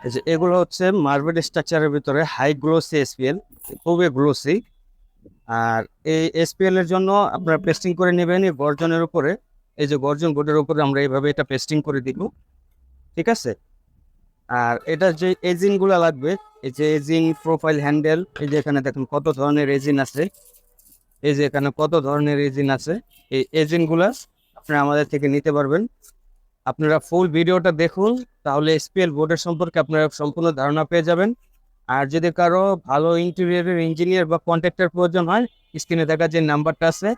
এই যে এগুলো হচ্ছে মার্বেল স্ট্রাকচারের ভিতরে হাই গ্লোসি এসপিএল খুবই গ্লোসি আর এই এসপিএল এর জন্য আপনারা পেস্টিং করে নেবেন এই গর্জনের উপরে। এই যে গর্জন বোর্ডের উপরে আমরা এইভাবে এটা পেস্টিং করে দিব। ঠিক আছে? আর এটা যে এজিংগুলো লাগবে, এই যে এজিন প্রোফাইল হ্যান্ডেল এই যে এখানে দেখুন কত ধরনের এজিন আছে। এই যে এখানে কত ধরনের এজিন আছে। এই এজিনগুলা আপনারা আমাদের থেকে নিতে পারবেন। আপনারা ফুল ভিডিওটা দেখুন, তাহলে এসপিএল বোর্ডের সম্পর্কে আপনারা সম্পূর্ণ ধারণা পেয়ে যাবেন। আর যদি কারও ভালো ইন্টেরিয়রের ইঞ্জিনিয়ার বা কন্ট্রাক্টর প্রয়োজন হয় স্ক্রিনে দেখা যে নাম্বারটা আছে,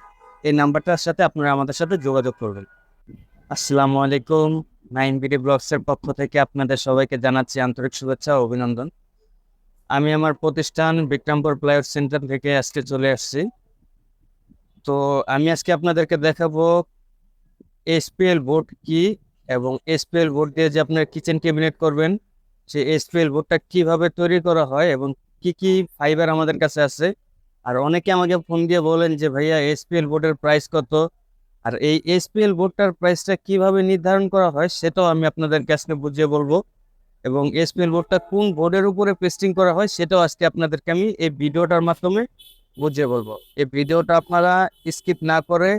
এই নাম্বারটার সাথে আপনারা আমাদের সাথে যোগাযোগ করবেন। আসসালামু আলাইকুম নাইন বিডি ব্লগসের পক্ষ থেকে আপনাদের সবাইকে জানাচ্ছি আন্তরিক শুভেচ্ছা ও অভিনন্দন। আমি আমার প্রতিষ্ঠান বিক্রমপুর প্লাইউড সেন্টার থেকে আজকে চলে আসছি। তো আমি আজকে আপনাদেরকে দেখাবো এসপিএল বোর্ড কি এবং এসপিএল বোর্ড দিয়ে যে আপনার কিচেন ক্যাবিনেট করবেন সেই এসপিএল বোর্ডটা কীভাবে তৈরি করা হয় এবং কি কি ফাইবার আমাদের কাছে আছে? আর অনেকে আমাকে ফোন দিয়ে বলেন যে, ভাইয়া এসপিএল বোর্ডের প্রাইস কত? আর এই এসপিএল বোর্ডটার প্রাইসটা কীভাবে নির্ধারণ করা হয়, সেটাও আমি আপনাদের কাছে বুঝিয়ে বলব। এবং এসপিএল বোর্ডটা কোন বোর্ডের উপরে পেস্টিং করা হয়, সেটাও আজকে আপনাদেরকে আমি এই ভিডিওটার মাধ্যমে বুঝিয়ে বলব। এই ভিডিওটা আপনারা স্কিপ না করে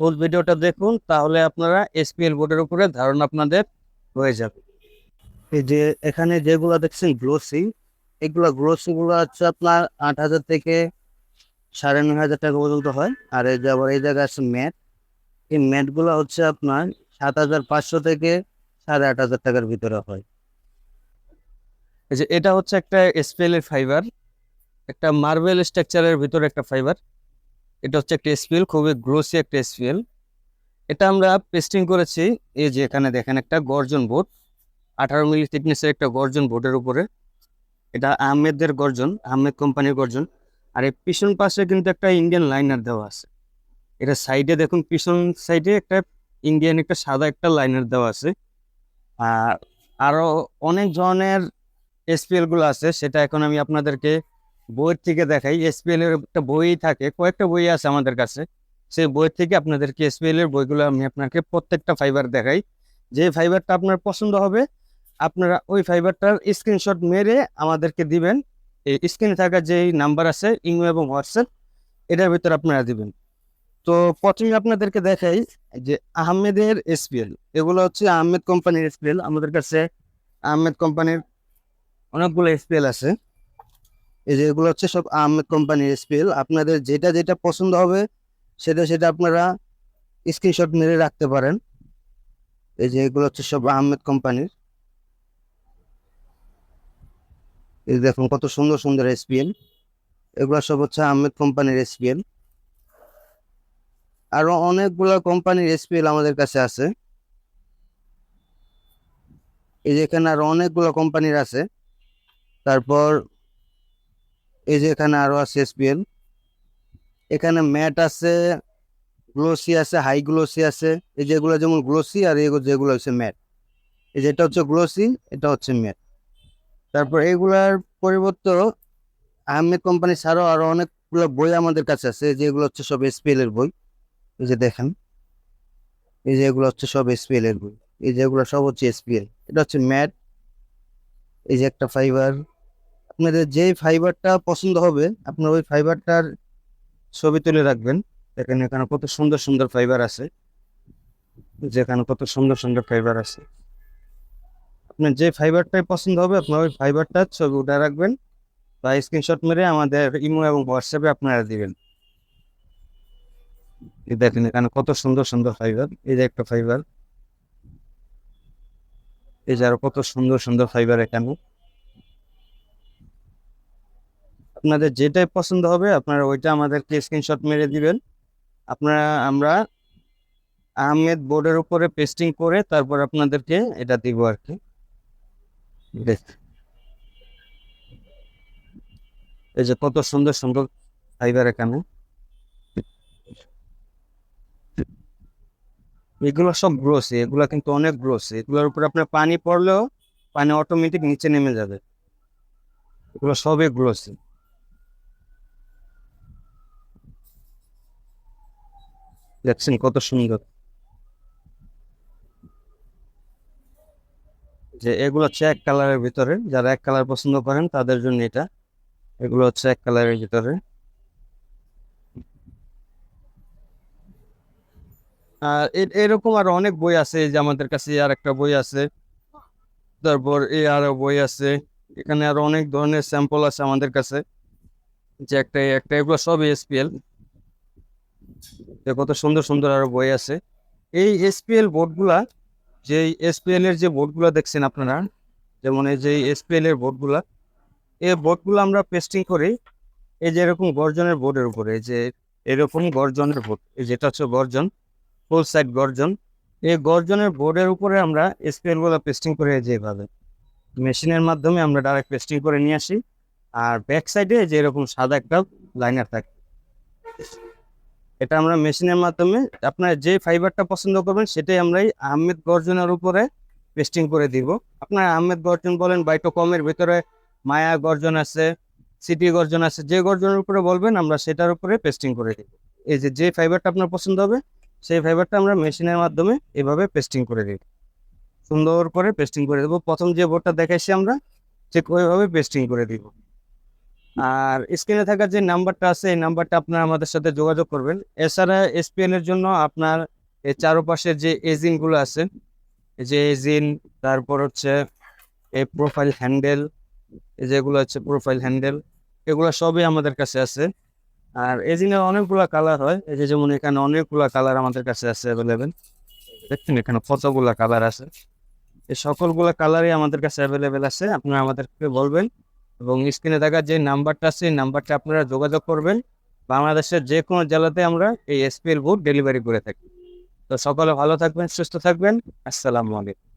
ফুল ভিডিওটা দেখুন, তাহলে আপনারা এসপিএল বোর্ডের উপরে ধারণা আপনাদের হয়ে যাবে। এই যে এখানে যেগুলো দেখছেন গ্লোসি এগুলো গ্লোসি গুলো হচ্ছে আপনার আট হাজার থেকে সাড়ে নয় হাজার টাকা পর্যন্ত হয়। আর এই যে আবার এই জায়গায় আছে ম্যাট এই ম্যাটগুলো হচ্ছে আপনার সাত হাজার পাঁচশো থেকে সাড়ে আট হাজার টাকার ভিতরে হয়। যে এটা হচ্ছে একটা এসপিএল এর ফাইবার একটা মার্বেল স্ট্রাকচারের ভিতরে একটা ফাইবার এটা হচ্ছে একটা এসপিএল খুবই গ্রোসি একটা এসপিএল এটা আমরা পেস্টিং করেছি, এই যে এখানে দেখেন একটা গর্জন বোর্ড আঠারো মিলি থিকনেসের একটা গর্জন বোর্ডের উপরে। এটা আহমেদের গর্জন, আহমেদ কোম্পানির গর্জন। আর এই পিছন পাশে কিন্তু একটা ইন্ডিয়ান লাইনার দেওয়া আছে। এটা সাইডে দেখুন, পিছন সাইডে একটা ইন্ডিয়ান একটা সাদা একটা লাইনার দেওয়া আছে। আর আরও অনেক ধরনের এসপিএলগুলো আছে, সেটা এখন আমি আপনাদেরকে বইয়ের থেকে দেখাই এসপিএল এর একটা বই থাকে, কয়েকটা বই আছে আমাদের কাছে। সেই বইয়ের থেকে আপনাদেরকে এসপিএল এর বইগুলো আমি আপনাকে প্রত্যেকটা ফাইবার দেখাই। যে ফাইবারটা আপনার পছন্দ হবে, আপনারা ওই ফাইবারটার স্ক্রিনশট মেরে আমাদেরকে দিবেন। এই স্ক্রিনে থাকা যে নাম্বার আছে, ইমো এবং হোয়াটসঅ্যাপ, এটার ভিতরে আপনারা দিবেন। তো প্রথমে আপনাদেরকে দেখাই যে আহমেদের এসপিএল এগুলো হচ্ছে আহমেদ কোম্পানির এসপিএল আমাদের কাছে আহমেদ কোম্পানির অনেকগুলো এসপিএল আছে। এই যে এগুলো হচ্ছে সব আহমেদ কোম্পানির এসপিএল আপনাদের যেটা যেটা পছন্দ হবে, সেটা সেটা আপনারা স্ক্রিনশট মেরে রাখতে পারেন। এই যে এগুলো হচ্ছে সব আহমেদ কোম্পানির। এই দেখুন কত সুন্দর সুন্দর এসপিএল এগুলো সব হচ্ছে আহমেদ কোম্পানির এসপিএল আরও অনেকগুলো কোম্পানির এসপিএল আমাদের কাছে আছে। এই যে এখানে আরও অনেকগুলো কোম্পানির আছে। তারপর এই যে এখানে আরও আছে এসপিএল এখানে ম্যাট আছে, গ্লোসি আছে, হাই গ্লোসি আছে। এই যেগুলো যেমন গ্লোসি আর এগুলো যেগুলো হচ্ছে ম্যাট। এই যেটা হচ্ছে গ্লোসি, এটা হচ্ছে ম্যাট। তারপর এগুলার পরিবর্তে আহমেদ কোম্পানি ছাড়াও আরও অনেকগুলো বই আমাদের কাছে আছে। যেগুলো হচ্ছে সব এসপিএল এর বই। এই যে দেখেন। এই যে এগুলো হচ্ছে সব এসপিএল এর বই। এই যে এগুলো সব হচ্ছে এসপিএল এটা হচ্ছে ম্যাট। এই যে একটা ফাইবার। আপনাদের যে ফাইবারটা পছন্দ হবে, আপনার ওই ফাইবারটার ছবি তুলে রাখবেন। এখানে এখানে কত সুন্দর সুন্দর ফাইবার আছে। যেখানে কত সুন্দর সুন্দর ফাইবার আছে। আপনার যে ফাইবারটাই পছন্দ হবে, আপনার ওই ফাইবারটার ছবি উঠে রাখবেন বা স্ক্রিনশট মেরে আমাদের ইমো এবং হোয়াটসঅ্যাপে আপনারা দিবেন। দেখেন এখানে কত সুন্দর সুন্দর ফাইবার এই যে একটা ফাইবার এই যে আরও কত সুন্দর সুন্দর ফাইবার এখানে। আপনাদের যেটাই পছন্দ হবে, আপনারা ওইটা আমাদেরকে স্ক্রিনশট মেরে দিবেন। আপনারা, আমরা আহমেদ বোর্ডের উপরে পেস্টিং করে তারপর আপনাদেরকে এটা দিব আর কি। এই যে কত সুন্দর সুন্দর ফাইবার এখানে। এগুলো সব গ্রোসি এগুলো কিন্তু অনেক গ্রোসি এগুলোর উপরে আপনার পানি পড়লেও পানি অটোমেটিক নিচে নেমে যাবে। এগুলো সবই গ্রোসি দেখছেন কত সুন্দর। যে এগুলো হচ্ছে এক কালারের ভিতরে, যারা এক কালার পছন্দ করেন তাদের জন্য এটা। এগুলো হচ্ছে এক কালারের ভিতরে। আর এরকম আরও অনেক বই আছে যে আমাদের কাছে আর একটা বই আছে। তারপর এ আরও বই আছে। এখানে আরও অনেক ধরনের স্যাম্পল আছে আমাদের কাছে। যে একটা একটা, এগুলো সব এসপিএল কত সুন্দর সুন্দর আরও বই আছে। এই এসপিএল বোর্ডগুলা, যে এসপিএল এর যে বোর্ডগুলা দেখছেন আপনারা, যেমন এই যে এসপিএল এর বোর্ডগুলা, এই বোর্ডগুলো আমরা পেস্টিং করি এই যে এরকম গর্জনের বোর্ডের উপরে যে এরকম গর্জনের বোর্ড, এই যেটা হচ্ছে গর্জন ফুল সাইড গর্জন, এই গর্জনের বোর্ডের উপরে আমরা এসপিএলগুলো পেস্টিং করে যেভাবে মেশিনের মাধ্যমে আমরা ডাইরেক্ট পেস্টিং করে নিয়ে আসি, আর ব্যাক সাইডে যে এরকম সাদা একটা লাইনার থাকে। এটা আমরা মেশিনের মাধ্যমে আপনার যে ফাইবারটা পছন্দ করবেন, সেটাই আমরা এই আহমেদ গর্জনের উপরে পেস্টিং করে দিব। আপনার আহমেদ গর্জন বলেন বাইটোকমের ভিতরে মায়া গর্জন আছে, সিটি গর্জন আছে, যে গর্জনের উপরে বলবেন, আমরা সেটার উপরে পেস্টিং করে দিব। এই যে যে ফাইবারটা আপনার পছন্দ হবে, সেই ফাইবারটা আমরা মেশিনের মাধ্যমে এভাবে পেস্টিং করে দিব। সুন্দর করে পেস্টিং করে দেবো। প্রথম যে বোর্ডটা দেখাইছি আমরা, ঠিক ওইভাবে পেস্টিং করে দিব। আর স্ক্রিনে থাকা যে নাম্বারটা আছে, এই নাম্বারটা আপনারা আমাদের সাথে যোগাযোগ করবেন। এছাড়া এসপিএল এর জন্য আপনার এই চারপাশের যে এজিনগুলো আছে যে এজিন তারপর হচ্ছে এই প্রোফাইল হ্যান্ডেল যেগুলো হচ্ছে প্রোফাইল হ্যান্ডেল এগুলো সবই আমাদের কাছে আছে। আর এজিনের অনেকগুলা কালার হয়, এই যে যেমন এখানে অনেকগুলা কালার আমাদের কাছে আছে অ্যাভেলেবেল দেখছেন এখানে কতগুলা কালার আছে? এই সকলগুলা কালারই আমাদের কাছে অ্যাভেলেবেল আছে, আপনারা আমাদেরকে বলবেন। এবং স্ক্রিনে থাকা যে নাম্বারটা আছে নাম্বারটা আপনারা যোগাযোগ করবেন। বাংলাদেশের যে কোনো জেলাতে আমরা এই এসপিএল বুট ডেলিভারি করে থাকি। তো সকলে ভালো থাকবেন, সুস্থ থাকবেন। আসসালামু আলাইকুম।